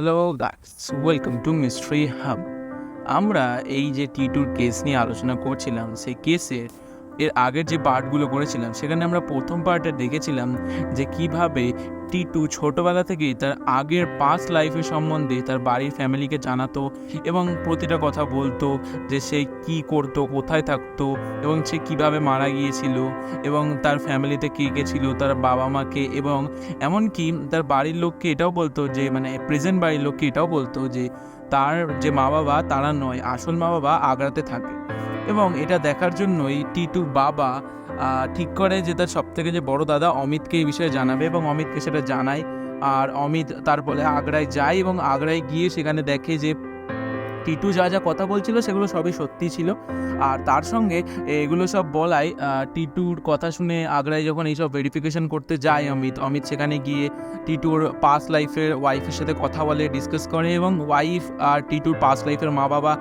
Hello guys welcome to mystery hub আমরা এই যে টি টুর কেস নিয়ে আলোচনা করছিলাম, সেই কেসের এর আগের যে পার্টগুলো করেছিলাম, সেখানে আমরা প্রথম পার্টে দেখেছিলাম যে কীভাবে টি টু ছোটোবেলা থেকেই তার আগের পাস্ট লাইফের সম্বন্ধে তার বাড়ির ফ্যামিলিকে জানাতো এবং প্রতিটা কথা বলতো যে সে কি করতো, কোথায় থাকতো এবং সে কীভাবে মারা গিয়েছিল এবং তার ফ্যামিলিতে কে কে ছিল, তার বাবা মাকে এবং এমনকি তার বাড়ির লোককে এটাও বলতো যে মানে প্রেজেন্ট বাড়ির লোককে এটাও বলতো যে, তার যে মা বাবা তারা নয়, আসল মা বাবা আগ্রাতে থাকে এবং এটা দেখার জন্যই টিটুর বাবা ঠিক করে যে তার সব থেকে যে বড় দাদা অমিতকে এই বিষয়ে জানাবে এবং অমিতকে সেটা জানায়। আর অমিত তারপরে আগ্রায় যায় এবং আগ্রায় গিয়ে সেখানে দেখে যে টিটু যা যা কথা বলছিল সেগুলো সবই সত্যি ছিল। আর তার সঙ্গে এগুলো সব বলাই টিটুর কথা শুনে আগ্রায় যখন এইসব ভেরিফিকেশন করতে যায়, অমিত অমিত সেখানে গিয়ে টিটুর পাস লাইফের ওয়াইফের সাথে কথা বলে ডিসকাস করে এবং ওয়াইফ আর টিটুর পাস লাইফের মা বাবা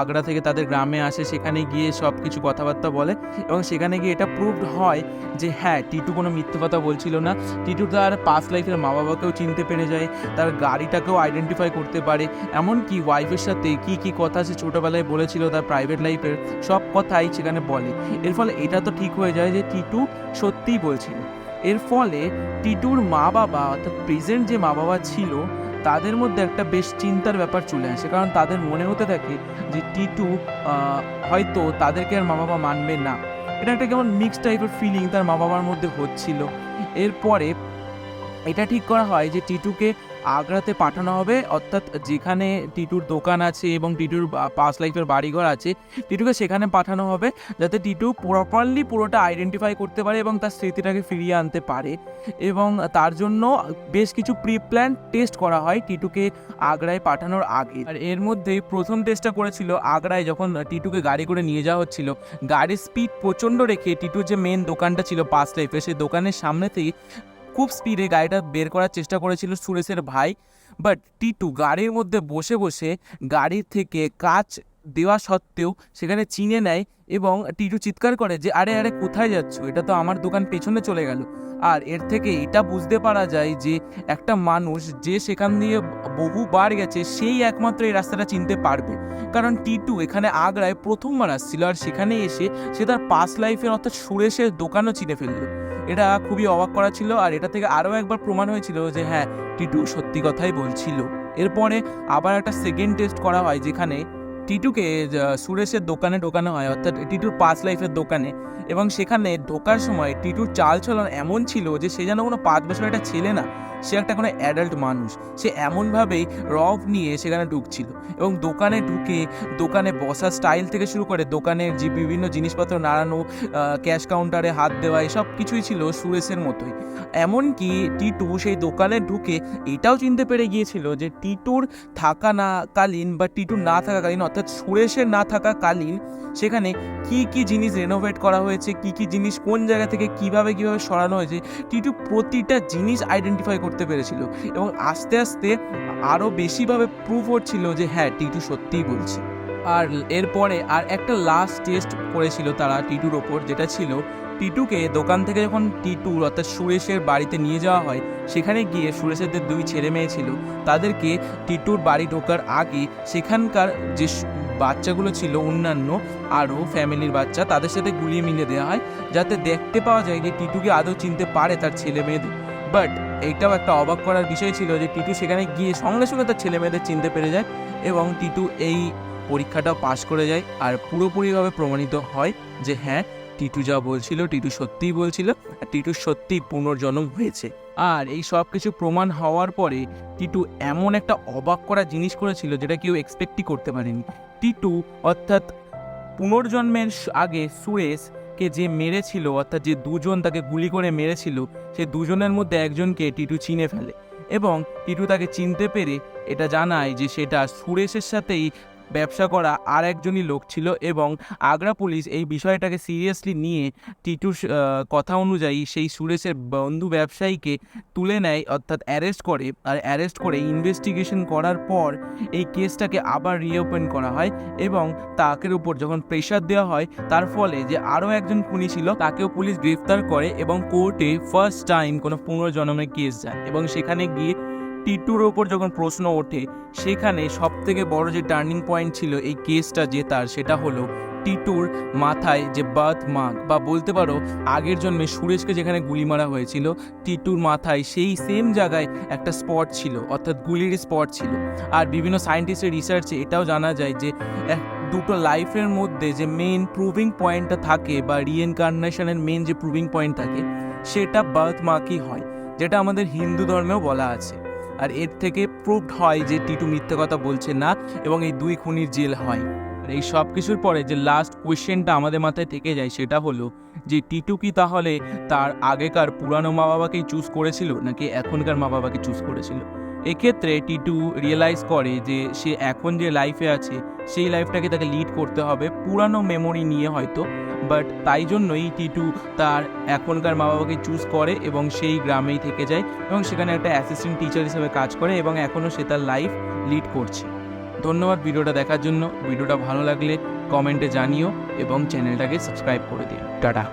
আগ্রা থেকে তাদের গ্রামে আসে, সেখানে গিয়ে সব কিছু কথাবার্তা বলে এবং সেখানে গিয়ে এটা প্রুভড হয় যে হ্যাঁ টিটু কোনো মিথ্যে কথা বলছিল না। টিটু তার পাস লাইফের মা বাবাকেও চিনতে পেরে যায়, তার গাড়িটাকেও আইডেন্টিফাই করতে পারে। এমনকি ওয়াইফের সাথে কি কি কথা সে ছোটোবেলায় বলেছিল তার প্রাইভেট লাইফের সব কথাই সেখানে বলে। এর ফলে এটা তো ঠিক হয়ে যায় যে টিটু সত্যিই বলছিল। এর ফলে টিটুর মা বাবা অর্থাৎ প্রেজেন্ট যে মা বাবা ছিল, তাদের মধ্যে একটা বেশ চিন্তার ব্যাপার চলে আসে। কারণ তাদের মনে হতে থাকে যে টিটু হয়তো তাদেরকে আর মা বাবা মানবে না। এটা একটা কেমন মিক্স টাইপের ফিলিং তার মা বাবার মধ্যে হচ্ছিল। এরপরে এটা ঠিক করা হয় যে টিটুকে আগ্রাতে পাঠানো হবে, অর্থাৎ যেখানে টিটুর দোকান আছে এবং টিটুর পাস লাইফের বাড়িঘর আছে, টিটুকে সেখানে পাঠানো হবে যাতে টিটু প্রপারলি পুরোটা আইডেন্টিফাই করতে পারে এবং তার স্মৃতিটাকে ফিরিয়ে আনতে পারে। এবং তার জন্য বেশ কিছু প্রি প্ল্যান টেস্ট করা হয় টিটুকে আগ্রায় পাঠানোর আগে। আর এর মধ্যেই প্রথম টেস্টটা করেছিল আগ্রায় যখন টিটুকে গাড়ি করে নিয়ে যাওয়া হচ্ছিল। গাড়ির স্পিড প্রচণ্ড রেখে টিটুর যে মেন দোকানটা ছিল পাস লাইফে সেই দোকানের সামনে থেকে খুব স্পিডে গাড়িটা বের করার চেষ্টা করেছিল সুরেশের ভাই। বাট টিটু গাড়ির মধ্যে বসে বসে গাড়ির থেকে কাজ দেওয়া সত্ত্বেও সেখানে চিনে নেয় এবং টিটু চিৎকার করে যে, আরে আরে, কোথায় যাচ্ছ? এটা তো আমার দোকান পেছনে চলে গেল। আর এর থেকে এটা বুঝতে পারা যায় যে, একটা মানুষ যে সেখান দিয়ে বহুবার গেছে, সেই একমাত্র এই রাস্তাটা চিনতে পারবে। কারণ টিটু এখানে আগ্রায় প্রথমবার আসছিল আর সেখানে এসে সে তার পাস লাইফের অর্থাৎ সুরেশের দোকানও চিনে ফেলল। এটা খুবই অবাক করা ছিল আর এটা থেকে আরও একবার প্রমাণ হয়েছিল যে হ্যাঁ টিটু সত্যি কথাই বলছিল। এরপরে আবার একটা সেকেন্ড টেস্ট করা হয় যেখানে টিটুকে সুরেশের দোকানে ঢোকানো হয়, অর্থাৎ টিটুর পাস লাইফের দোকানে। এবং সেখানে ঢোকার সময় টিটুর চাল চলন এমন ছিল যে সে যেন কোনো পাঁচ বছর একটা ছেলে না, সে একটা কোনো অ্যাডাল্ট মানুষ। সে এমনভাবেই রফ নিয়ে সেখানে ঢুকছিল। এবং দোকানে ঢুকে, দোকানে বসার স্টাইল থেকে শুরু করে দোকানের যে বিভিন্ন জিনিসপত্র নাড়ানো ক্যাশ কাউন্টারে হাত দেওয়া, এসব কিছুই ছিল সুরেশের মতোই। এমনকি টিটু সেই দোকানে ঢুকে এটাও চিনতে পেরে গিয়েছিল যে টিটুর থাকা না কালীন বা টিটুর না থাকাকালীন, অর্থাৎ সুরেশের না থাকা থাকাকালীন সেখানে কি কি জিনিস রেনোভেট করা হয়েছে, কি কি জিনিস কোন জায়গা থেকে কীভাবে কীভাবে সরানো হয়েছে, টিটু প্রতিটা জিনিস আইডেন্টিফাই করতে পেরেছিল। এবং আস্তে আস্তে আরও বেশিভাবে প্রুফ হচ্ছিল যে হ্যাঁ টিটু সত্যিই বলছে। আর এরপরে আর একটা লাস্ট টেস্ট করেছিল তারা টিটুর ওপর, যেটা ছিল টিটুকে দোকান থেকে যখন টিটু, অর্থাৎ সুরেশের বাড়িতে নিয়ে যাওয়া হয়, সেখানে গিয়ে সুরেশের যে দুই ছেলে মেয়ে ছিল। তাদেরকে টিটুর বাড়ি ঢোকার আগে সেখানকার যে বাচ্চাগুলো ছিল, অন্যান্য আরও ফ্যামিলির বাচ্চা, তাদের সাথে গুলিয়ে মিলিয়ে দেওয়া হয়, যাতে দেখতে পাওয়া যায় যে টিটুকে আদৌ চিনতে পারে তার ছেলে মেয়েদের। বাট এইটাও একটা অবাক করার বিষয় ছিল যে টিটু সেখানে গিয়ে সঙ্গে সঙ্গে তার ছেলে মেয়েদের চিনতে পেরে যায় এবং টিটু এই পরীক্ষাটাও পাশ করে যায় আর পুরোপুরিভাবে প্রমাণিত হয় যে হ্যাঁ টিটু যা বলছিল, টিটু সত্যিই বলছিল টিটু সত্যিই পুনর্জন্ম হয়েছে। আর এই সব কিছু প্রমাণ হওয়ার পরে টিটু এমন একটা অবাক করা জিনিস করেছিল যেটা কেউ এক্সপেক্টই করতে পারেনি। টিটু অর্থাৎ পুনর্জন্মের আগে সুরেশকে যে মেরেছিল, অর্থাৎ যে দুজন তাকে গুলি করে মেরেছিল, সে দুজনের মধ্যে একজনকে টিটু চিনে ফেলে। এবং টিটু তাকে চিনতে পেরে এটা জানায় যে সেটা সুরেশের সাথেই ব্যবসা করা আর একজনই লোক ছিল এবং আগ্রা পুলিশ এই বিষয়টাকে সিরিয়াসলি নিয়ে টিটুর কথা অনুযায়ী সেই সুরেশের বন্ধু ব্যবসায়ীকে তুলে নেয়, অর্থাৎ অ্যারেস্ট করে। আর অ্যারেস্ট করে ইনভেস্টিগেশন করার পর এই কেসটাকে আবার রিওপেন করা হয় এবং তাকের উপর যখন প্রেশার দেওয়া হয়, তার ফলে যে আরও একজন খুনি ছিল, তাকেও পুলিশ গ্রেফতার করে এবং কোর্টে ফার্স্ট টাইম কোনো পুনর্জন্মের কেস যায় এবং সেখানে গিয়ে টিটুর ওপর যখন প্রশ্ন ওঠে, সেখানে সব থেকে বড় যে টার্নিং পয়েন্ট ছিল এই কেসটা জেতার সেটা হলো টিটুর মাথায় যে বার্থ মার্ক বা বলতে পারো আগের জন্মে সুরেশকে যেখানে গুলি মারা হয়েছিল টিটুর মাথায় সেই সেম জায়গায় একটা স্পট ছিল, অর্থাৎ গুলির স্পট ছিল। আর বিভিন্ন সায়েন্টিস্টের রিসার্চে এটাও জানা যায় যে দুটো লাইফের মধ্যে যে মেন প্রুভিং পয়েন্টটা থাকে বা রিএনকার্নেশনের মেন যে প্রুভিং পয়েন্ট থাকে, সেটা বার্থ মার্কই হয়, যেটা আমাদের হিন্দু ধর্মেও বলা আছে। আর এর থেকে প্রুভড হয় যে টিটু মিথ্যে কথা বলছে না এবং এই দুই খুনির জেল হয়। আর এই সব কিছুর পরে যে লাস্ট কোয়েশ্চেনটা আমাদের মাথায় থেকে যায় সেটা হলো যে টিটু কি তাহলে তার আগেকার পুরানো মা বাবাকেই চুজ করেছিল নাকি এখনকার মা বাবাকে চুজ করেছিল? এক্ষেত্রে টিটু রিয়েলাইজ করে যে সে এখন যে লাইফে আছে, সেই লাইফটাকে তাকে লিড করতে হবে। পুরানো মেমোরি নিয়ে হয়তো বাট তাই জন্যই টিটু তার এখনকার মা বাবাকে চুজ করে এবং সেই গ্রামেই থেকে যায় এবং সেখানে একটা অ্যাসিস্ট্যান্ট টিচার হিসেবে কাজ করে এবং এখনও সে তার লাইফ লিড করছে। ধন্যবাদ ভিডিওটা দেখার জন্য। ভিডিওটা ভালো লাগলে কমেন্টে জানিও এবং চ্যানেলটাকে সাবস্ক্রাইব করে দিও। টাটা।